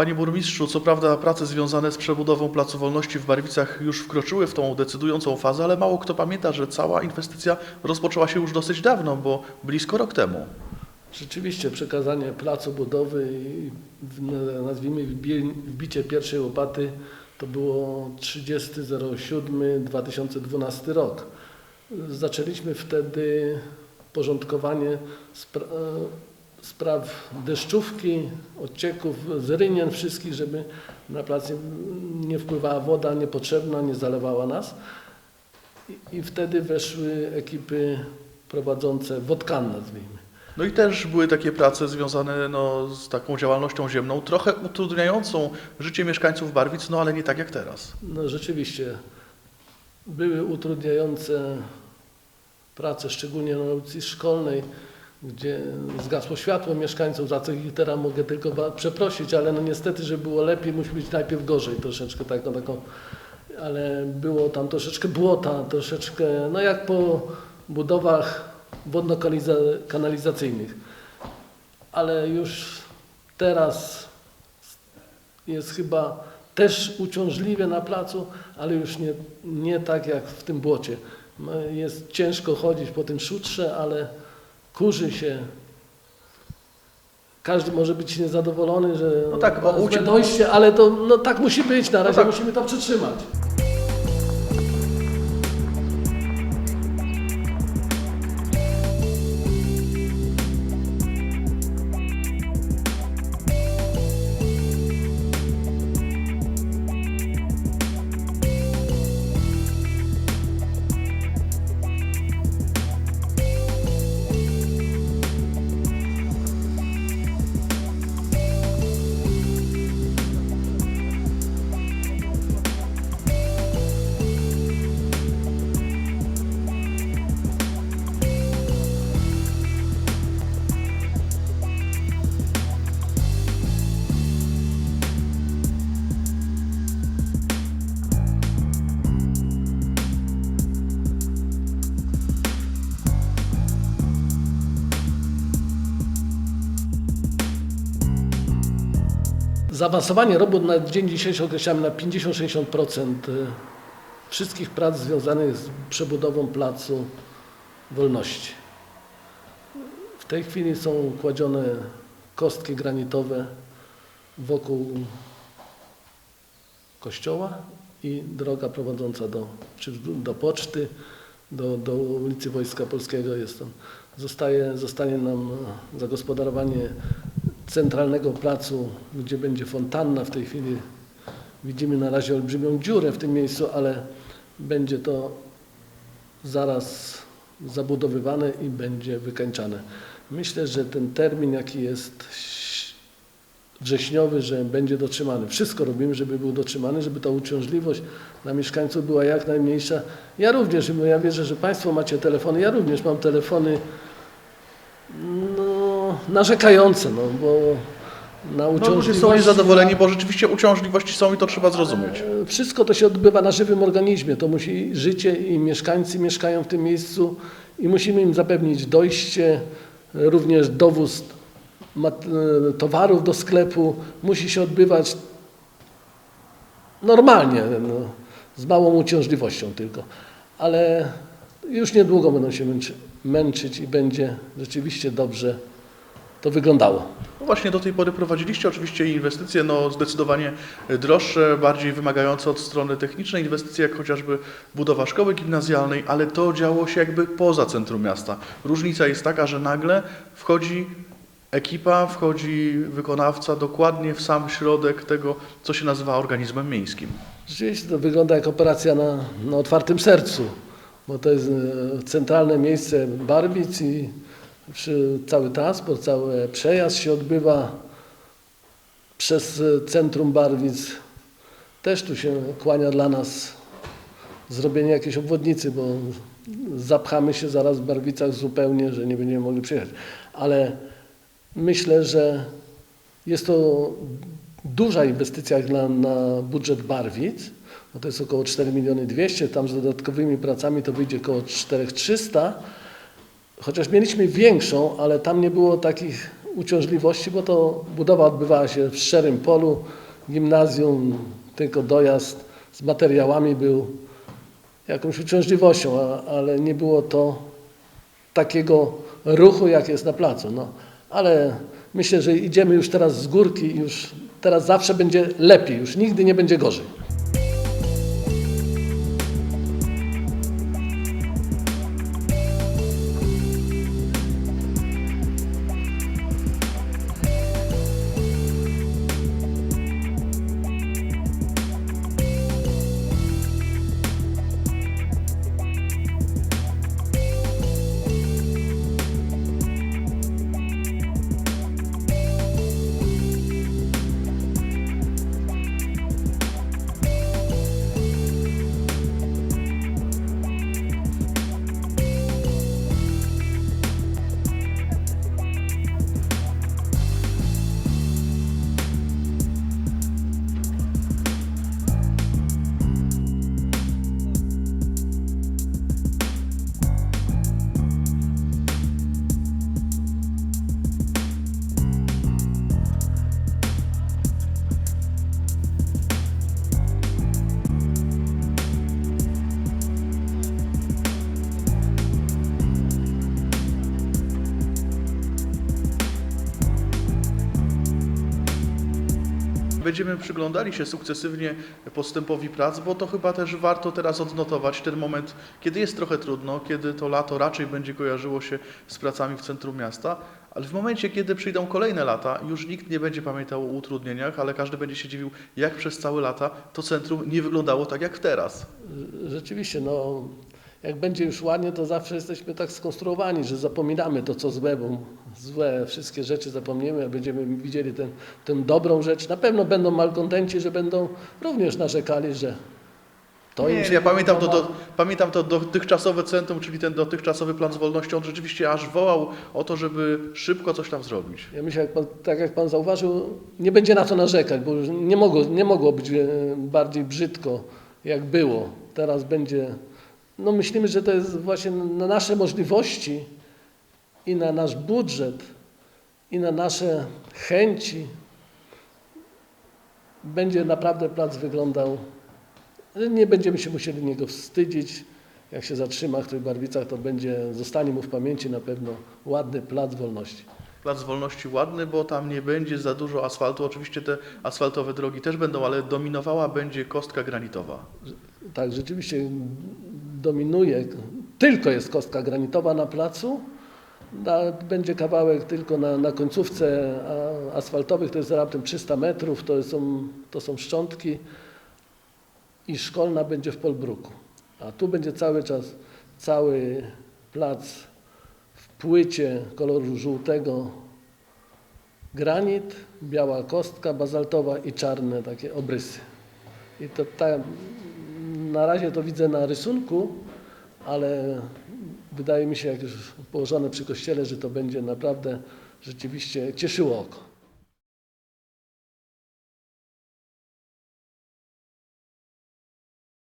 Panie burmistrzu, co prawda prace związane z przebudową Placu Wolności w Barwicach już wkroczyły w tą decydującą fazę, ale mało kto pamięta, że cała inwestycja rozpoczęła się już dosyć dawno, bo blisko rok temu. Rzeczywiście przekazanie placu budowy i nazwijmy wbi- wbicie pierwszej łopaty to było 30.07.2012 rok. Zaczęliśmy wtedy porządkowanie spraw deszczówki, odcieków z rynien wszystkich, żeby na plac nie- nie wpływała woda niepotrzebna, nie zalewała nas. I, i wtedy weszły ekipy prowadzące wodkan nazwijmy. No i też były takie prace związane no, z taką działalnością ziemną, trochę utrudniającą życie mieszkańców Barwic, no ale nie tak jak teraz. No rzeczywiście były utrudniające prace, szczególnie na ulicy Szkolnej, gdzie zgasło światło mieszkańców, za co ich teraz mogę tylko przeprosić, ale no niestety, żeby było lepiej, musi być najpierw gorzej troszeczkę, tak, no taką, ale było tam troszeczkę błota, troszeczkę, no jak po budowach wodno-kanalizacyjnych. Ale już teraz jest chyba też uciążliwe na placu, ale już nie, nie tak jak w tym błocie. No, Jest ciężko chodzić po tym szutrze, ale kurzy się. Każdy może być niezadowolony, że No tak, ma o, ucie- dojście, ale to no, tak musi być. Na razie tak. musimy to przytrzymać. Zaawansowanie robót na dzień dzisiejszy określamy na 50-60% y, wszystkich prac związanych z przebudową Placu Wolności. W tej chwili są kładzione kostki granitowe wokół kościoła i droga prowadząca do, czy do poczty, do, do ulicy Wojska Polskiego jest tam. Zostaje, zostanie nam e, zagospodarowanie centralnego placu, gdzie będzie fontanna. W tej chwili widzimy na razie olbrzymią dziurę w tym miejscu, ale będzie to zaraz zabudowywane i będzie wykańczane. Myślę, że ten termin, jaki jest wrześniowy, że będzie dotrzymany. Wszystko robimy, żeby był dotrzymany, żeby ta uciążliwość dla mieszkańców była jak najmniejsza. Ja również, bo ja wierzę, że Państwo macie telefony, ja również mam telefony narzekające, no, bo na No ludzie są niezadowoleni, bo rzeczywiście uciążliwości są i to trzeba zrozumieć. E, Wszystko to się odbywa na żywym organizmie. To musi życie i mieszkańcy mieszkają w tym miejscu i musimy im zapewnić dojście, e, również dowóz e, towarów do sklepu. Musi się odbywać normalnie, no, z małą uciążliwością tylko. Ale już niedługo będą się męczy, męczyć i będzie rzeczywiście dobrze to wyglądało. No właśnie do tej pory prowadziliście oczywiście inwestycje no, zdecydowanie droższe, bardziej wymagające od strony technicznej, inwestycje jak chociażby budowa szkoły gimnazjalnej, ale to działo się jakby poza centrum miasta. Różnica jest taka, że nagle wchodzi ekipa, wchodzi wykonawca dokładnie w sam środek tego, co się nazywa organizmem miejskim. Rzeczywiście to wygląda jak operacja na, na otwartym sercu, bo to jest e, centralne miejsce Barwic i cały transport, cały przejazd się odbywa przez e, centrum Barwic. Też tu się kłania dla nas zrobienie jakiejś obwodnicy, bo zapchamy się zaraz w Barwicach zupełnie, że nie będziemy mogli przyjechać. Ale myślę, że jest to duża inwestycja na, na budżet Barwic, no to jest około 4 miliony 200, tam z dodatkowymi pracami to wyjdzie około 4300, chociaż mieliśmy większą, ale tam nie było takich uciążliwości, bo to budowa odbywała się w szczerym polu, gimnazjum, tylko dojazd z materiałami był jakąś uciążliwością, ale nie było to takiego ruchu, jak jest na placu. No, ale myślę, że idziemy już teraz z górki i już teraz zawsze będzie lepiej, już nigdy nie będzie gorzej. Będziemy przyglądali się sukcesywnie postępowi prac, bo to chyba też warto teraz odnotować ten moment, kiedy jest trochę trudno, kiedy to lato raczej będzie kojarzyło się z pracami w centrum miasta, ale w momencie, kiedy przyjdą kolejne lata, już nikt nie będzie pamiętał o utrudnieniach, ale każdy będzie się dziwił, jak przez całe lata to centrum nie wyglądało tak jak teraz. Rzeczywiście, no, jak będzie już ładnie, to zawsze jesteśmy tak skonstruowani, że zapominamy to, co złe, bo złe wszystkie rzeczy zapomnimy, a będziemy widzieli ten, tę dobrą rzecz. Na pewno będą malkontenci, że będą również narzekali, że to Nie, ja pamiętam to, pamiętam to dotychczasowe centrum, czyli ten dotychczasowy plan z wolnością, on rzeczywiście aż wołał o to, żeby szybko coś tam zrobić. Ja myślę, jak pan, tak jak Pan zauważył, nie będzie na to narzekać, bo już nie mogło, nie mogło być e, bardziej brzydko, jak było. Teraz będzie, no myślimy, że to jest właśnie na nasze możliwości i na nasz budżet i na nasze chęci będzie naprawdę plac wyglądał, nie będziemy się musieli niego wstydzić. Jak się zatrzyma w tych barwicach, to będzie, zostanie mu w pamięci na pewno ładny plac wolności. Plac Wolności ładny, bo tam nie będzie za dużo asfaltu. Oczywiście te asfaltowe drogi też będą, ale dominowała będzie kostka granitowa. Tak, rzeczywiście dominuje, tylko jest kostka granitowa na placu. Na, będzie kawałek tylko na, na końcówce asfaltowych, to jest raptem 300 metrów, to są, to są szczątki i szkolna będzie w Polbruku. A tu będzie cały czas cały plac w płycie koloru żółtego, granit, biała kostka bazaltowa i czarne takie obrysy. I to tak, na razie to widzę na rysunku, ale wydaje mi się, jak już położone przy kościele, że to będzie naprawdę rzeczywiście cieszyło oko.